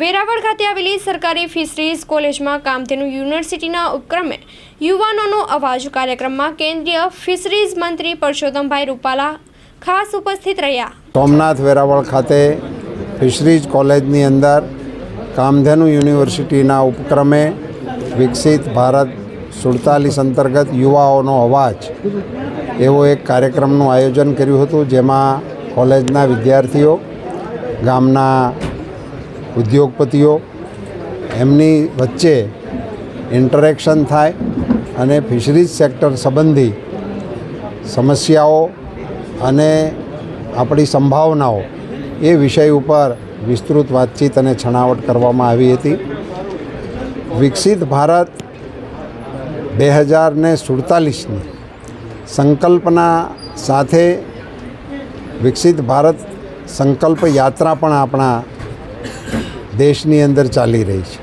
વેરાવળ ખાતે આવેલી સરકારી ફિશરીઝ કોલેજમાં કામધેનુ યુનિવર્સિટીના ઉપક્રમે યુવાનોનો અવાજ કાર્યક્રમમાં કેન્દ્રીય ફિશરીઝ મંત્રી પરસોત્તમભાઈ રૂપાલા ખાસ ઉપસ્થિત રહ્યા. સોમનાથ વેરાવળ ખાતે ફિશરીઝ કોલેજની અંદર કામધેનુ યુનિવર્સિટીના ઉપક્રમે વિકસિત ભારત સુડતાલીસ અંતર્ગત યુવાઓનો અવાજ એવો એક કાર્યક્રમનું આયોજન કર્યું હતું, જેમાં કોલેજના વિદ્યાર્થીઓ, ગામના ઉદ્યોગપતિઓ, એમની વચ્ચે ઇન્ટરેક્શન થાય અને ફિશરીઝ સેક્ટર સંબંધી સમસ્યાઓ અને આપણી સંભાવનાઓ એ વિષય ઉપર વિસ્તૃત વાતચીત અને છણાવટ કરવામાં આવી હતી. વિકસિત ભારત બે હજાર ને સુડતાલીસની સંકલ્પના સાથે વિકસિત ભારત સંકલ્પ યાત્રા પણ આપણા દેશની અંદર ચાલી રહી છે.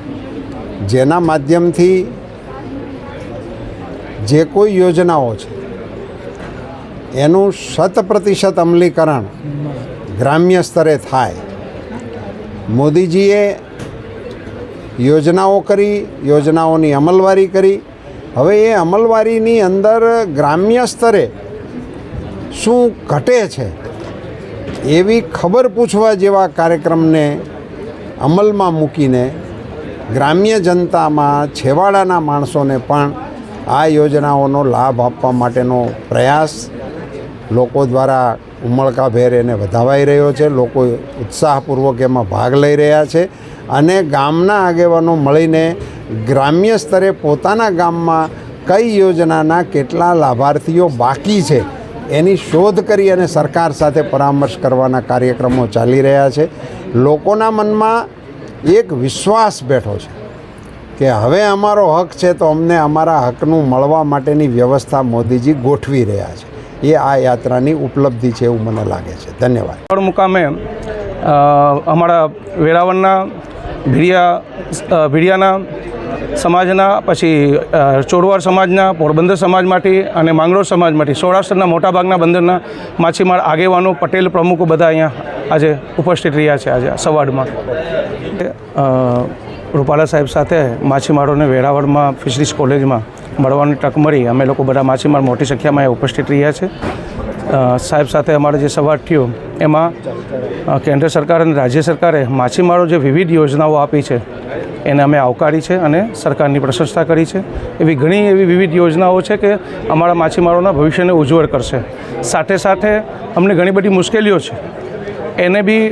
જેના માધ્યમથી જે કોઈ યોજનાઓ છે, એનું શત પ્રતિશત અમલીકરણ ગ્રામ્ય સ્તરે થાય. મોદીજીએ યોજનાઓ કરી, યોજનાઓની અમલવારી કરી. હવે એ અમલવારીની અંદર ગ્રામ્ય સ્તરે શું ઘટે છે, એવી ખબર પૂછવા જેવા કાર્યક્રમને અમલમાં મૂકીને ગ્રામ્ય જનતામાં છેવાડાના માણસોને પણ આ યોજનાઓનો લાભ આપવા માટેનો પ્રયાસ લોકો દ્વારા ઉમળકાભેર એને વધાવાઈ રહ્યો છે. લોકો ઉત્સાહપૂર્વક એમાં ભાગ લઈ રહ્યા છે અને ગામના આગેવાનો મળીને ગ્રામ્ય સ્તરે પોતાના ગામમાં કઈ યોજનાના કેટલા લાભાર્થીઓ બાકી છે એની શોધ કરી અને સરકાર સાથે પરામર્શ કરવાના કાર્યક્રમો ચાલી રહ્યા છે. લોકોના મનમાં એક વિશ્વાસ બેઠો છે કે હવે અમારો હક છે તો અમને અમારા હકનું મળવા માટેની વ્યવસ્થા મોદીજી ગોઠવી રહ્યા છે. એ આ યાત્રાની ઉપલબ્ધિ છે એવું મને લાગે છે. ધન્યવાદ. મુકામે અમારા વેરાવળના ભીડિયા ભીડિયાના સમાજના, પછી ચોરવાડ સમાજના, પોરબંદર સમાજમાંથી અને માંગરોળ સમાજમાંથી સૌરાષ્ટ્રના મોટાભાગના બંદરના માછીમાર આગેવાનો, પટેલ પ્રમુખો બધા અહીંયા આજે ઉપસ્થિત રહ્યા છે આજે સવાડમાં. રૂપાલા સાહેબ સાથે માછીમારોને વેરાવળમાં, ફિશરીઝ કોલેજમાં મળવાની તક મળી. અમે લોકો બધા માછીમાર મોટી સંખ્યામાં ઉપસ્થિત રહ્યા છે. સાહેબ સાથે અમારે જે સંવાદ થયો, એમાં કેન્દ્ર સરકાર અને રાજ્ય સરકારે માછીમારો જે વિવિધ યોજનાઓ આપી છે એને અમે આવકારી છે અને સરકારની પ્રશંસા કરી છે. એવી ઘણી એવી વિવિધ યોજનાઓ છે કે અમારા માછીમારોના ભવિષ્યને ઉજ્જવળ કરશે. સાથે સાથે અમને ઘણી બધી મુશ્કેલીઓ છે. એને બી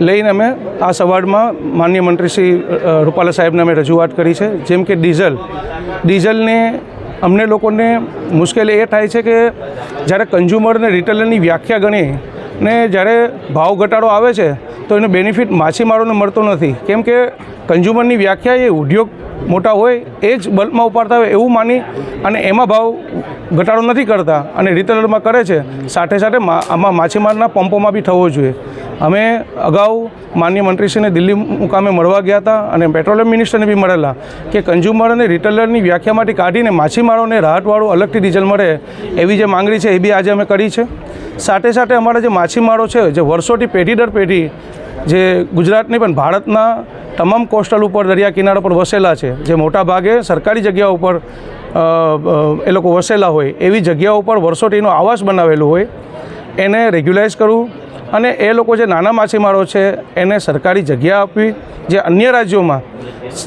લઈને અમે આ સવારમાં માનનીય મંત્રી શ્રી રૂપાલા સાહેબને અમે રજૂઆત કરી છે. જેમ કે ડીઝલ. ડીઝલને અમને લોકોને મુશ્કેલી એ થાય છે કે જ્યારે કન્ઝ્યુમરને રિટેલરની વ્યાખ્યા ગણી ને જ્યારે ભાવ ઘટાડો આવે છે તો એનો બેનિફિટ માછીમારોને મળતો નથી. કેમ કે કન્ઝ્યુમરની વ્યાખ્યા એ ઉદ્યોગ મોટા હોય એ જ બલ્કમાં ઉપાડતા હોય એવું માની અને એમાં ભાવ ઘટાડો નથી કરતા અને રિટેલરમાં કરે છે. સાથે સાથે આમાં માછીમારના પંપોમાં બી થવો જોઈએ. અમે અગાઉ માન્ય મંત્રીશ્રીને દિલ્હી મુકામે મળવા ગયા હતા અને પેટ્રોલિયમ મિનિસ્ટરને બી મળેલા કે કન્ઝ્યુમર અને રિટેલરની વ્યાખ્યામાંથી કાઢીને માછીમારોને રાહતવાળું અલગથી ડીઝલ મળે એવી જે માંગણી છે એ બી આજે અમે કરી છે. સાથે સાથે અમારા જે માછીમારો છે, જે વર્ષોથી પેઢી દર પેઢી જે ગુજરાતની પણ ભારતના તમામ કોસ્ટલ ઉપર દરિયા કિનારા પર વસેલા છે, જે મોટા ભાગે સરકારી જગ્યા ઉપર એ લોકો વસેલા હોય, એવી જગ્યાઓ ઉપર વર્ષોથી એનો આવાસ બનાવેલું હોય, એને રેગ્યુલાઇઝ કરવું અને એ લોકો જે નાના માછીમારો છે, એને સરકારી જગ્યા આપવી, જે અન્ય રાજ્યોમાં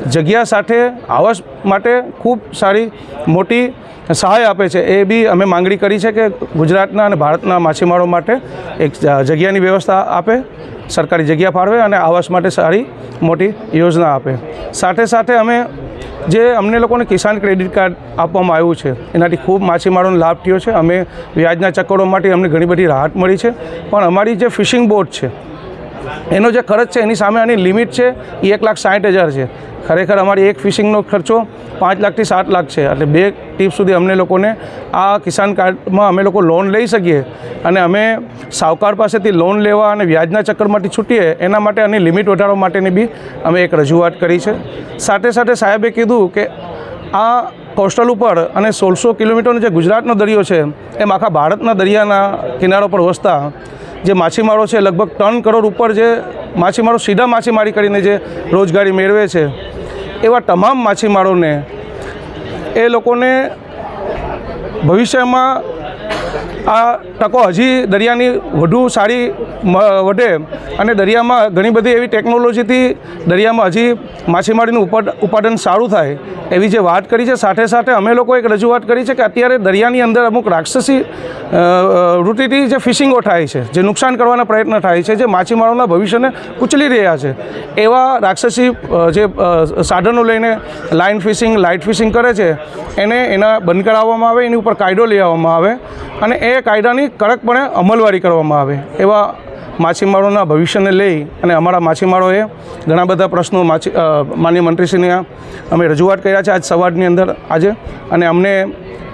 જગ્યા સાથે આવાસ માટે ખૂબ સારી, મોટી સહાય આપે છે. એ બી અમે માંગણી કરી છે કે ગુજરાતના અને ભારતના માછીમારો માટે એક જગ્યાની વ્યવસ્થા આપે. સરકારી જગ્યા ફાળવે અને આવાસ માટે સારી મોટી યોજના આપે. સાથે સાથે અમે જે અમને લોકોને કિસાન ક્રેડિટ કાર્ડ આપવામાં આવ્યું છે, એનાથી ખૂબ માછીમારોને લાભ થયો છે. અમે વ્યાજના ચક્કરો માટે અમને ઘણી બધી રાહત મળી છે. પણ અમારી જે ફિશિંગ બોટ છે એનો જે ખર્ચ છે, એની સામે આની લિમિટ છે એ એક લાખ સાઠ હજાર છે. ખરેખર અમારી એક ફિશિંગનો ખર્ચો પાંચ લાખથી સાત લાખ છે. એટલે બે ટીપ સુધી અમને લોકોને આ કિસાન કાર્ડમાં અમે લોકો લોન લઈ શકીએ અને અમે સાવકાર પાસેથી લોન લેવા અને વ્યાજના ચક્કરમાંથી છૂટીએ, એના માટે આની લિમિટ વધારવા માટેની બી અમે એક રજૂઆત કરી છે. સાથે સાથે સાહેબે કીધું કે આ કોસ્ટલ ઉપર અને સોળસો કિલોમીટરનો જે ગુજરાતનો દરિયો છે, એમ આખા ભારતના દરિયાના કિનારો પર વસતા જે માછીમારો છે, લગભગ ત્રણ કરોડ ઉપર જે માછીમારો સીધા માછીમારી કરીને જે રોજગારી મેળવે છે, એવા તમામ માછીમારોને એ લોકોને ભવિષ્યમાં આ તકો હજી દરિયાની વધુ સારી વધે અને દરિયામાં ઘણી બધી એવી ટેકનોલોજીથી દરિયામાં હજી માછીમારીનું ઉત્પાદન સારું થાય એવી જે વાત કરી છે, સાથે સાથે અમે લોકો એક રજૂઆત કરી છે કે અત્યારે દરિયાની અંદર અમુક રાક્ષસી વૃત્તિથી જે ફિશિંગો થાય છે, જે નુકસાન કરવાના પ્રયત્ન થાય છે, જે માછીમારોના ભવિષ્યને કુચલી રહ્યા છે, એવા રાક્ષસી જે સાધનો લઈને લાઇન ફિશિંગ લાઇટ ફિશિંગ કરે છે, એને એના બંધ કરાવવામાં આવે, એની ઉપર કાયદો લઈ આવવામાં આવે અને એ કાયદાની કડકપણે અમલવારી કરવામાં આવે એવા માછીમારોના ભવિષ્યને લઈ અને અમારા માછીમારોએ ઘણા બધા પ્રશ્નો માછી માન્ય મંત્રીશ્રીને અમે રજૂઆત કર્યા છે આજ સવારની અંદર આજે. અને અમને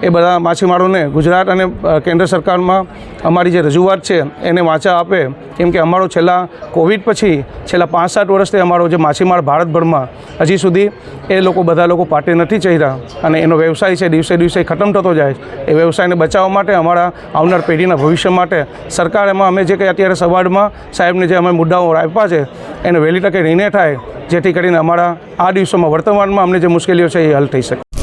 એ બધા માછીમારોને ગુજરાત અને કેન્દ્ર સરકારમાં અમારી જે રજૂઆત છે એને વાંચા આપે. કેમ કે અમારો છેલ્લા કોવિડ પછી છેલ્લા પાંચ સાત વર્ષથી અમારો જે માછીમાર ભારતભરમાં હજી સુધી એ લોકો બધા લોકો પાટે નથી ચહેરા અને એનો વ્યવસાય છે, દિવસે દિવસે ખતમ થતો જાય એ વ્યવસાયને બચાવવા માટે અમારા આવનાર પેઢીના ભવિષ્ય માટે સરકાર એમાં અમે જે કંઈ અત્યારે સવારમાં સાહેબને જે અમે મુદ્દાઓ આપ્યા છે, એને વહેલી તકે રિને થાય, જેથી કરીને અમારા આ દિવસોમાં વર્તમાનમાં અમને જે મુશ્કેલીઓ છે એ હલ થઈ શકે.